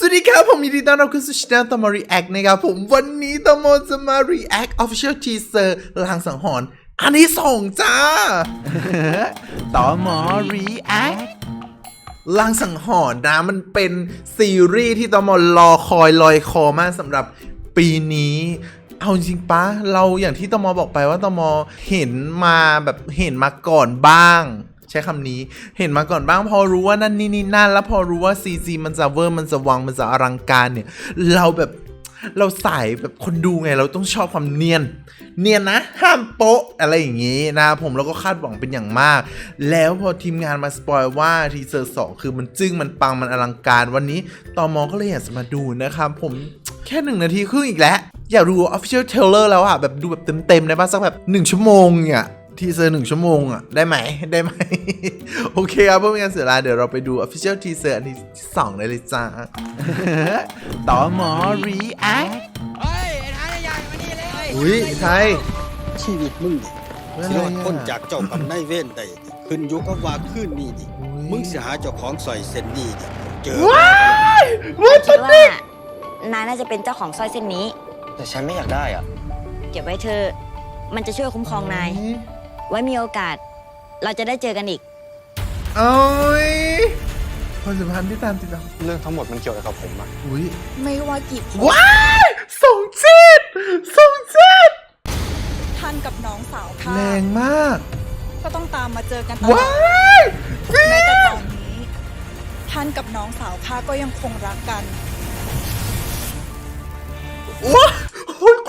สวัสดีครับ ผมยินดีต้อนรับเข้าสู่ช่องตอมอรีแอคนะครับผมวันนี้ตอมอจะมา react official teaser ลางสังหรณ์อันนี้ส่งจ้าตอมอ react ลางสังหรณ์นะมันเป็นซีรีส์ที่ตอมอรอคอยลอยคอมากสำหรับปีนี้เอาจริงปะเราอย่างที่ตมบอกไปว่าตมเห็นมาแบบเห็นมาก่อนบ้าง ใช้คำนี้เห็นมาก่อนบ้างพอรู้ว่านั่นนี่นี่นั่นแล้วพอรู้ว่า CG มันจะเวอร์มันจะวังมันจะอลังการเนี่ย เราแบบเราใส่แบบคนดูไงเราต้องชอบความเนียน เนียนนะ ห้ามโป๊ะอะไรอย่างนี้นะผมเราก็คาดหวังเป็นอย่างมาก แล้วพอทีมงานมาสปอยว่าทีเซอร์สองคือมันจึ้งมันปังมันอลังการ วันนี้ตอมอก็เลยอยากจะมาดูนะครับผมแค่หนึ่งนาทีครึ่งอีกแล้ว อยากดู official trailer แล้วอะแบบดูแบบเต็มๆได้ป่ะสักแบบหนึ่งชั่วโมงเนี่ย ทีเซอร์หนึ่งชั่วโมงอะได้ไหมได้ไหม โอเคครับเพื่อไม่ให้การเสียเวลาเดี๋ยวเราไปดู official teaser อันที่สองได้เลยจ้า ต่อหมอ react เฮ้ยไอ้ท้ายใหญ่มานี่เลยอุ้ยไทยชีวิตมึงนี่เรื่องสิอะไรรอดอะพ้นจากเจ้ากรรมนายเวรได้นี่ขึ้นอยู่กับว่าคืนนี้นี่อุ๊ยมึงสิหาเจ้าของสร้อยเส้นนี้นี่เจอว้ายว้ายคิดว่านายน่าจะเป็นเจ้าของสร้อยเส้นนี้ แต่ฉันไม่อยากได้อะเก็บไว้เธอะมันจะช่วยคุ้มครองนาย ไว้มีโอกาส เราจะได้เจอกันอีก โอ้ยความสัมพันธ์ที่ตามติดตามเรื่องทั้งหมดมันเกี่ยวอะไรกับผมอะอุ้ยไม่ว่ากี่ภพว้ายส่งจิตส่งจิตท่านกับน้องสาวข้าแรงมากก็ต้องตามมาเจอกันตลว้าอดยแม้แต่ตอนนี้ ท่านกับน้องสาวข้าก็ยังคงรักกัน ว้าโอ้ยค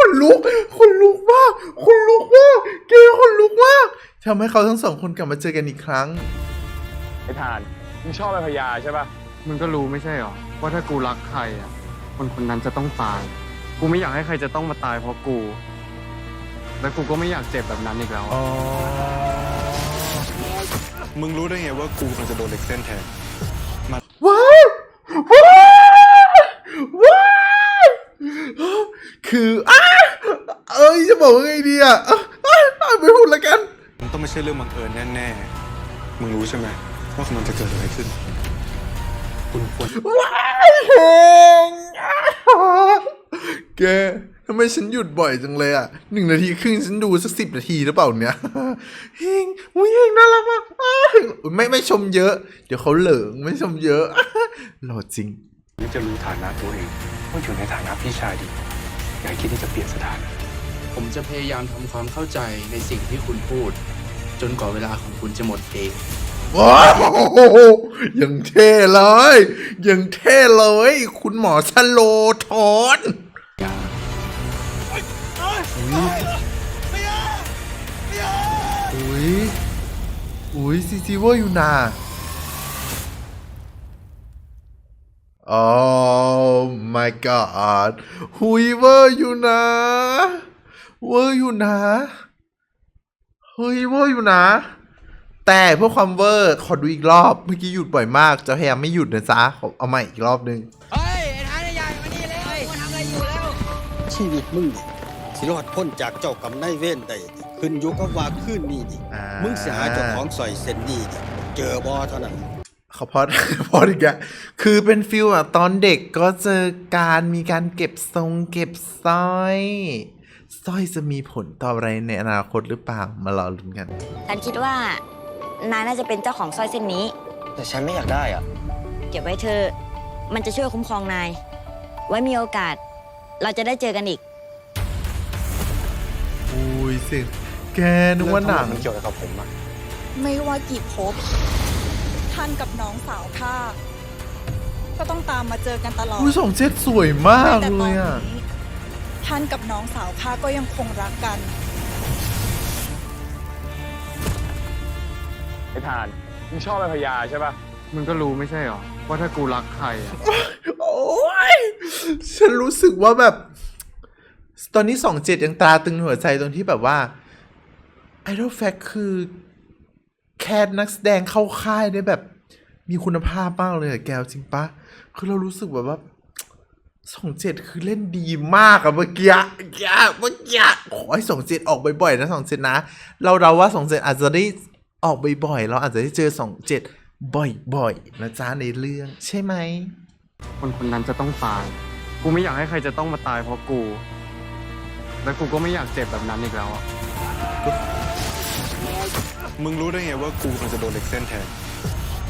นลุกคนลุกมากคนลุกมากเกย์คนลุกมากทำให้เขาทั้งสองคนกลับมาเจอกันอีกครั้ง ไอ้ทานมึงชอบไอ้พญาใช่ปะมึงก็รู้ไม่ใช่หรอ ว่าถ้ากูรักใครอะ คนคนนั้นจะต้องตาย กูไม่อยากให้ใครจะต้องมาตายเพราะกู และกูก็ไม่อยากเจ็บแบบนั้นอีกแล้วอ๋อมึงรู้ได้ไงว่ากูมันจะโดนเหล็กเส้นแทงว้าวว้าวว้าวคืออ้าเอ้ยจะ บอกว่าไงดีอะอะอะอะไม่พูดละกันมันต้องไม่ใช่เรื่องบังเอิญแน่ๆ มึงรู้ใช่ไหมว่ากำลังจะเกิดอะไรขึ้น คุณควรว้ายเฮงแกทำไมฉันหยุดบ่อยจังเลยอะหนึ่งนาทีครึ่งฉันดูสักสิบนาทีหรือเปล่าเนี่ยเฮงอุ้ยเฮงน่ารักมากอ้าวไม่ไม่ชมเยอะ เดี๋ยวเขาเหลิงไม่ชมเยอะหล่อจริงที่จะรู้ฐานะตัวเองว่าอยู่ในฐานะพี่ชายดีอย่าคิดที่จะเปลี่ยนสถานะ ผมจะพยายามทำความเข้าใจในสิ่งที่คุณพูด จนกว่าเวลาของคุณจะหมดเอง ว้าวยังเท่เลยยังเท่เลย คุณหมอชโลทอนอย่าอุ้ยอุ้ยซีซีเวอร์อยู่นา Oh my god หุยเวอร์อยู่นะ เวอร์อยู่นะ เฮ้ยเวอร์อยู่นะ แต่เพื่อความเวอร์ขอดูอีกรอบเมื่อกี้หยุดบ่อยมาก จะพยายามไม่หยุดนะจ๊ะขอเอาใหม่อีกรอบนึงเฮ้ยไอ้ท้ายใหญ่มานี่เลยกูทำอะไรอยู่แล้ว ชีวิตมึงนี่สิรอดพ้นจากเจ้ากรรมนายเวรได้นี่ขึ้นอยู่กับว่าคืนนี้นี่มึงสิหาเจ้าของสร้อยเส้นนี้นี่เจอบ่เท่านั้น เขาพอด พอดอีกอะคือเป็นฟิลอะตอนเด็กก็เจอการมีการเก็บทรงเก็บสร้อย สร้อยจะมีผลต่ออะไรในอนาคตหรือเปล่ามารอลุ้นกัน ฉันคิดว่านายน่าจะเป็นเจ้าของสร้อยเส้นนี้ แต่ฉันไม่อยากได้อะเก็บไว้เธอะมันจะช่วยคุ้มครองนาย ไว้มีโอกาส เราจะได้เจอกันอีก อุ้ยเสิแกนึกว่าหนัง เรื่องทั้งมดมันเกี่ยวอะไรกับผมอะไม่ว่ากี่ภพท่านกับน้องสาวข้าก็ต้องตามมาเจอกันตลอดอุ้ยสองเจ็ดสวยมากแม้แต่เลตอนยนี้อะ ท่านกับน้องสาวข้าก็ยังคงรักกัน ไอ้ทานมึงชอบไอ้พญาใช่ปะมึงก็รู้ไม่ใช่หรอ ว่าถ้ากูรักใครอะโอ้ยฉันรู้สึกว่าแบบ ตอนนี้สองเจ็ดยังตราตึงหัวใจตรงที่แบบว่าไอดอลแฟกคือ แคสนักแสดงเข้าค่ายได้แบบ มีคุณภาพมากเลยอะแกวจริงปะคือเรารู้สึกแบบว่า สองเจ็ดคือเล่นดีมากอะเมื่อกี้เมื่อกี้เมื่อกี้ขอให้สองเจ็ดออกบ่อยๆนะสองเจ็ดนะ เราเราว่าสองเจ็ดอาจจะได้ออกบ่อยๆเราอาจจะได้เจอสองเจ็ดบ่อยๆนะจ๊ะในเรื่อง ใช่ไหมคนคนนั้นจะต้องตาย กูไม่อยากให้ใครจะต้องมาตายเพราะกู และกูก็ไม่อยากเจ็บแบบนั้นอีกแล้วอะมึงรู้ได้ไงว่ากูกำลังจะโดนเหล็กเส้นแทน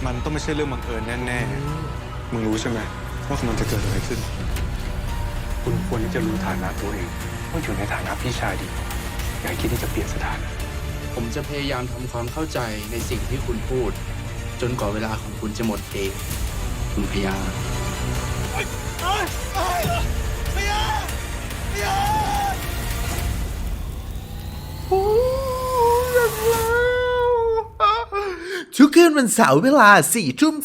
มันต้องไม่ใช่เรื่องบังเอิญแน่ๆ มึงรู้ใช่ไหมว่ากำลังจะเกิดอะไรขึ้น คุณควรที่จะรู้ฐานะตัวเองว่าอยู่ในฐานะพี่ชายดี อย่าคิดที่จะเปลี่ยนสถานะ ผมจะพยายามทำความเข้าใจในสิ่งที่คุณพูด จนกว่าเวลาของคุณจะหมดเอง คุณพยา ทุกคืนวันเสาร์เวลา 4 ทุ่ม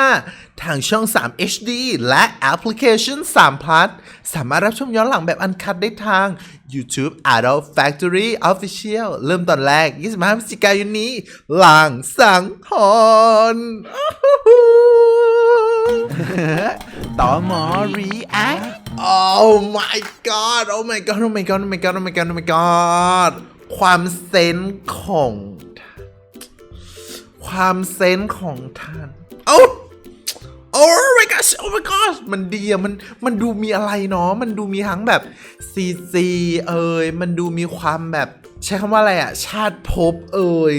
45 ทางช่อง 3 HD และแอปพลิเคชัน3 plus สามารถรับชมย้อนหลังแบบอันคัดได้ทาง YouTube Adult Factory Official เริ่มตอนแรก 25พฤศจิกายนนี้ หลังสังหรณ์ต่อหมอ react oh my god oh my god oh my god oh my god oh my god oh my god ความเซนของ ความเซนส์ของท่านเอ้าโอ้ my gosh โอ้ my gosh มันดีอะมันมันดูมีอะไรเนาะมันดูมีทั้งแบบซีซีเอ่ยมันดูมีความแบบใช้คำว่าอะไรอะชาติภพเอ่ย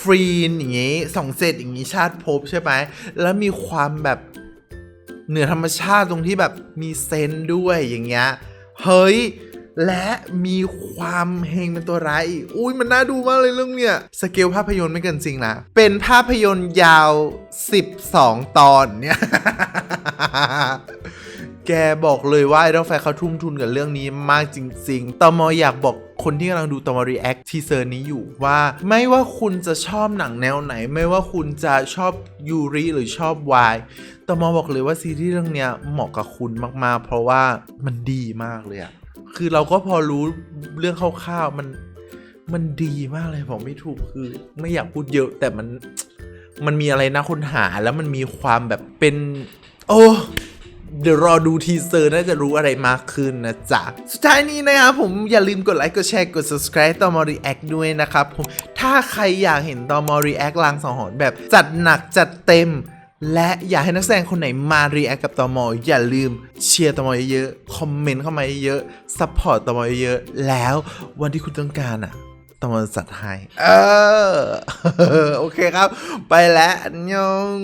ฟรีนอย่างงี้สองเซตอย่างงี้ชาติภพใช่ไหมแล้วมีความแบบเหนือธรรมชาติตรงที่แบบมีเซนด้วยอย่างเงี้ยเฮ้ย และมีความเฮงเป็นตัวร้ายอีกอุ้ยมันน่าดูมากเลยเรื่องเนี้ยสเกลภาพยนตร์ไม่เกินจริงนะ เป็นภาพยนตร์ยาว 12 ตอนเนี่ยแกบอกเลยว่าไอดอลแฟเขาทุ่มทุนกับเรื่องนี้มากจริงๆ ตมออยากบอกคนที่กำลังดูตมอรีแอคทีเซอร์นี้อยู่ว่า ไม่ว่าคุณจะชอบหนังแนวไหน ไม่ว่าคุณจะชอบยูริหรือชอบวายตมอบอกเลยว่าซีรีส์เรื่องเนี้ยเหมาะกับคุณมากๆ เพราะว่ามันดีมากเลยอะ คือเราก็พอรู้เรื่องคร่าวๆมันมันดีมากเลยบอกไม่ถูกคือ ไม่อยากพูดเยอะ แต่มันมันมีอะไรน่าค้นหาแล้วมันมีความแบบเป็น โอ้เดี๋ยวรอดูทีเซอร์น่าจะรู้อะไรมากขึ้นนะจ๊ะ สุดท้ายนี้นะครับผมอย่าลืมกดไลค์กดแชร์กด subscribe ตอมอรีแอคด้วยนะครับผมถ้าใครอยากเห็นตอมอรีแอคลางสังหรณ์แบบจัดหนักจัดเต็ม และอยากให้นักแสดงคนไหนมารีแอคกับตอมออย่าลืมเชียร์ตอมอเยอะๆคอมเมนต์เข้ามาเยอะๆซัพพอร์ตตอมอเยอะๆแล้ววันที่คุณต้องการอะตอมอจัดให้เออ โอเคครับ ไปแล้วยอง